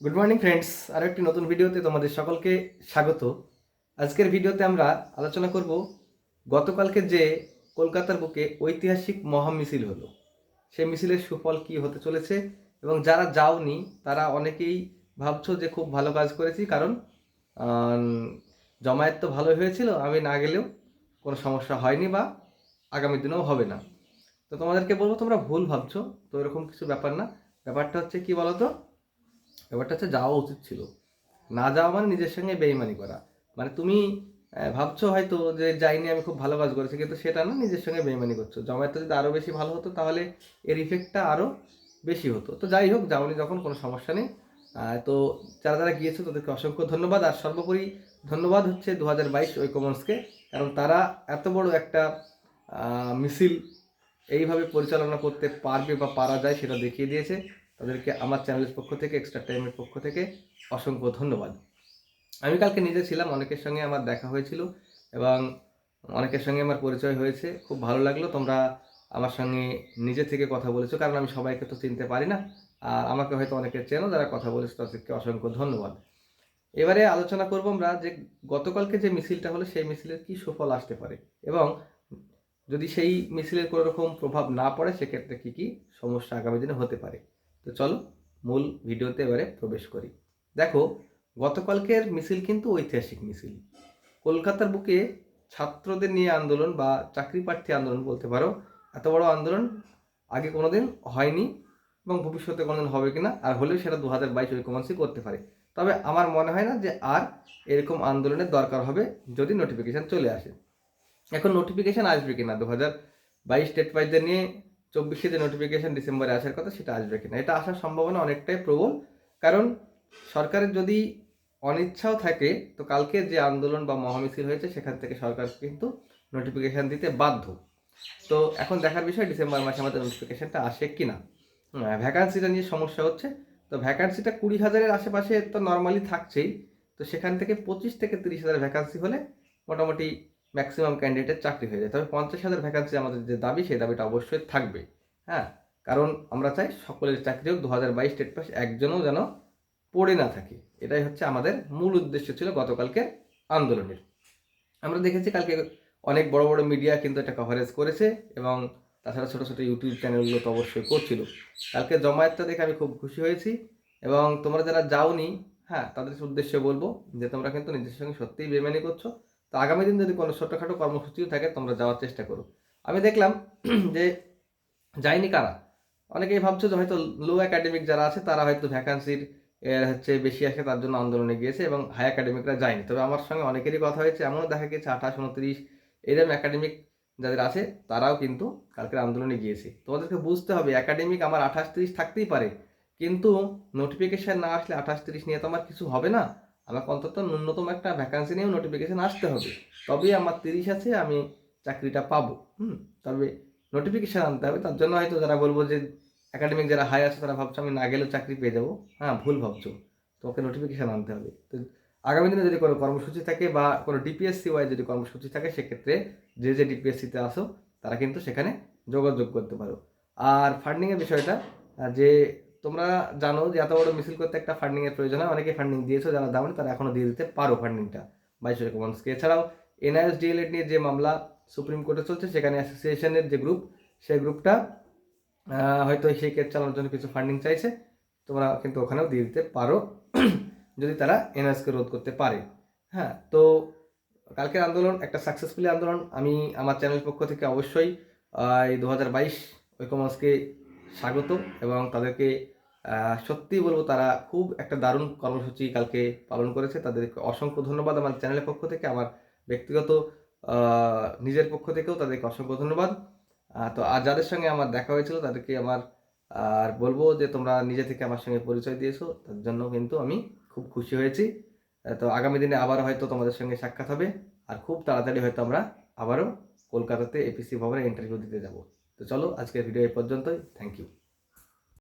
Good morning friends আরও একটি নতুন ভিডিওতে তোমাদের সকলকে স্বাগত। আজকের ভিডিওতে আমরা আলোচনা করব গতকালকে যে কলকাতার বুকে ঐতিহাসিক মহা মিছিল হলো, সেই মিছিলের সুফল কি হতে চলেছে এবং যারা যাওনি, তারা অনেকেই ভাবছ যে খুব ভালো কাজ করেছি, কারণ জমায়েত তো ভালো হয়েছিল, আমি না গেলেও কোনো সমস্যা হয়নি বা আগামী দিনেও হবে না। তো তোমাদেরকে বলব, তোমরা ভুল ভাবছ, তো এরকম কিছু ব্যাপার না। ব্যাপারটা হচ্ছে কি বলো তো ব্যাপারটা হচ্ছে যাওয়া উচিত ছিল। না যাওয়া মানে নিজের সঙ্গে বেইমানি করা। মানে তুমি ভাবছ হয়তো যে যাইনি আমি খুব ভালো কাজ করেছি, কিন্তু সেটা না নিজের সঙ্গে বেইমানি করছ। জমায়েতটা যদি আরও বেশি ভালো হতো, তাহলে এর ইফেক্টটা আরও বেশি হতো। তো যাই হোক, যাওনি যখন, কোনো সমস্যা নেই। তো যারা যারা গিয়েছে, তাদেরকে অসংখ্য ধন্যবাদ। আর সর্বোপরি ধন্যবাদ হচ্ছে দু হাজার বাইশ ওই ঐকমন্সকে কারণ তারা এত বড় একটা মিছিল এইভাবে পরিচালনা করতে পারবে বা পারা যায়, সেটা দেখিয়ে দিয়েছে। তাদেরকে আমার চ্যানেলের পক্ষ থেকে এক্সট্রা টাইমের পক্ষ থেকে অসংখ্য ধন্যবাদ। আমি কালকে নিজে ছিলাম, অনেকের সঙ্গে আমার দেখা হয়েছিল এবং অনেকের সঙ্গে আমার পরিচয় হয়েছে। খুব ভালো লাগল তোমরা আমার সঙ্গে নিজে থেকে কথা বলেছ, কারণ আমি সবাইকে তো চিনতে পারি না। আর আমাকে হয়তো অনেকে চেনো যারা কথা বলেছে, তাদেরকে অসংখ্য ধন্যবাদ। এবারে আলোচনা করব আমরা যে গতকালকে যে মিছিলটা হলো, সেই মিছিলের কি সুফল আসতে পারে এবং যদি সেই মিছিলের কোনো রকম প্রভাব না পড়ে, সেক্ষেত্রে কি কি সমস্যা আগামী দিনে হতে পারে? তো চলো মূল ভিডিওতে এবারে প্রবেশ করি। দেখো, গতকালকের মিছিল কিন্তু ঐতিহাসিক মিছিল। কলকাতার বুকে ছাত্রদের নিয়ে আন্দোলন বা চাকরি প্রার্থী আন্দোলন বলতে পারো, এত বড় আন্দোলন আগে কোনোদিন হয়নি এবং ভবিষ্যতে কোনোদিন হবে কিনা আর হলেও সেটা দু হাজার বাইশ ঐকমঞ্চই করতে পারে। তবে আমার মনে হয় না যে আর এরকম আন্দোলনের দরকার হবে যদি নোটিফিকেশান চলে আসে। এখন নোটিফিকেশান আসবে কিনা দু হাজার বাইশ স্টেট ওয়াইজদের নিয়ে চব্বিশে যে নোটিফিকেশান ডিসেম্বরে আসার কথা সেটা আসবে কিনা? এটা আসার সম্ভাবনা অনেকটাই প্রবল। কারণ সরকারের যদি অনিচ্ছাও থাকে, তো কালকে যে আন্দোলন বা মহামিছিল হয়েছে, সেখান থেকে সরকার কিন্তু নোটিফিকেশান দিতে বাধ্য। তো এখন দেখার বিষয়, ডিসেম্বর মাসে আমাদের নোটিফিকেশানটা আসে কি না ভ্যাকান্সিটা নিয়ে সমস্যা হচ্ছে। তো ভ্যাকান্সিটা কুড়ি হাজারের আশেপাশে তো নর্মালি থাকছেই। তো সেখান থেকে পঁচিশ থেকে তিরিশ হাজার ভ্যাকান্সি হলে মোটামুটি ম্যাক্সিমাম ক্যান্ডিডেটের চাকরি হয়ে যায়। তবে পঞ্চাশ হাজার ভ্যাকান্সি আমাদের যে দাবি, সেই দাবিটা অবশ্যই থাকবে। হ্যাঁ? কারণ আমরা চাই সকলের চাকরি হোক দু হাজার বাইশ স্টেট পাস একজনও যেন পড়ে না থাকে। এটাই হচ্ছে আমাদের মূল উদ্দেশ্য ছিল গতকালকে আন্দোলনের। আমরা দেখেছি কালকে অনেক বড় বড় মিডিয়া কিন্তু এটা কভারেজ করেছে এবং তাছাড়া ছোটো ছোটো ইউটিউব চ্যানেলগুলো তো অবশ্যই করছিল। কালকে জমায়েতটা দেখে আমি খুব খুশি হয়েছি এবং তোমরা যারা যাওনি হ্যাঁ তাদের উদ্দেশ্যে বলব যে তোমরা কিন্তু নিজের সঙ্গে সত্যিই বেমানি করছ। তো আগামী দিন যদি কোনো ছোটোখাটো কর্মসূচিও থাকে, তোমরা যাওয়ার চেষ্টা করো। আমি দেখলাম যে যায়নি কারা? অনেকেই ভাবছ যে হয়তো লো একাডেমিক যারা আছে, তারা হয়তো ভ্যাকান্সির হচ্ছে বেশি আসে, তার জন্য আন্দোলনে গিয়েছে এবং হাই একাডেমিকরা যায়নি। তবে আমার সঙ্গে অনেকেরই কথা হয়েছে, এমনও দেখা গেছে আঠাশ, উনত্রিশ এরকম একাডেমিক যাদের আছে, তারাও কিন্তু কালকের আন্দোলনে গিয়েছে। তোমাদেরকে বুঝতে হবে একাডেমিক আমার আঠাশ, তিরিশ থাকতেই পারে, কিন্তু নোটিফিকেশান না আসলে আঠাশ, তিরিশ নিয়ে তো আমার কিছু হবে না। আমাকে অন্তত ন্যূনতম একটা ভ্যাকান্সি নিয়েও নোটিফিকেশান আসতে হবে। তবেই আমার তিরিশ আছে, আমি চাকরিটা পাবো। হুম, তবে নোটিফিকেশান আনতে হবে। তার জন্য হয়তো যারা বলব যে একাডেমিক যারা হাই আছে, তারা ভাবছ আমি না গেলেও চাকরি পেয়ে যাব। হ্যাঁ ভুল ভাবছ। তোমাকে নোটিফিকেশান আনতে হবে। তো আগামী দিনে যদি কোনো কর্মসূচি থাকে বা কোনো ডিপিএসসি ওয়াই যদি কর্মসূচি থাকে, সেক্ষেত্রে যে যে ডিপিএসসিতে আসো, তারা কিন্তু সেখানে যোগাযোগ করতে পারো। আর ফান্ডিংয়ের বিষয়টা যে তোমরা জানো যে এত বড় মিছিল করতে একটা ফান্ডিংয়ের প্রয়োজন হয়। অনেকে ফান্ডিং দিয়েছ, যারা দাওনি, তারা এখনও দিয়ে দিতে পারো ফান্ডিংটা বাইশ রেকমেন্সকে এছাড়াও এনআইএস ডিএলএড নিয়ে যে মামলা সুপ্রিম কোর্টে চলছে, সেখানে অ্যাসোসিয়েশনের যে গ্রুপ সেই গ্রুপটা হয়তো সেই কেস চালানোর জন্য কিছু ফান্ডিং চাইছে। তোমরা কিন্তু ওখানেও দিয়ে দিতে পারো। যদি তারা এনআরএসকে রোধ করতে পারে। হ্যাঁ তো কালকের আন্দোলন, একটা সাকসেসফুলি আন্দোলন। আমি আমার চ্যানেল পক্ষ থেকে অবশ্যই এই দু হাজার বাইশ ঐকমঞ্চকে স্বাগত এবং তাদেরকে আহ, সত্যিই বলব তারা খুব একটা দারুণ কর্মসূচি কালকে পালন করেছে। তাদেরকে অসংখ্য ধন্যবাদ আমার চ্যানেলের পক্ষ থেকে আমার ব্যক্তিগত নিজের পক্ষ থেকেও তাদেরকে অসংখ্য ধন্যবাদ। তো আর যাদের সঙ্গে আমার দেখা হয়েছিল তাদেরকে আমার আর বলব যে তোমরা নিজে থেকে আমার সঙ্গে পরিচয় দিয়েছ তার জন্য কিন্তু আমি খুব খুশি হয়েছি। তো আগামী দিনে আবার হয়তো তোমাদের সঙ্গে সাক্ষাৎ হবে আর খুব তাড়াতাড়ি হয়তো আমরা আবারও কলকাতাতে এপিসি ভবনে ইন্টারভিউ দিতে যাব। তো চলো আজকের ভিডিও এই পর্যন্তই। Thank you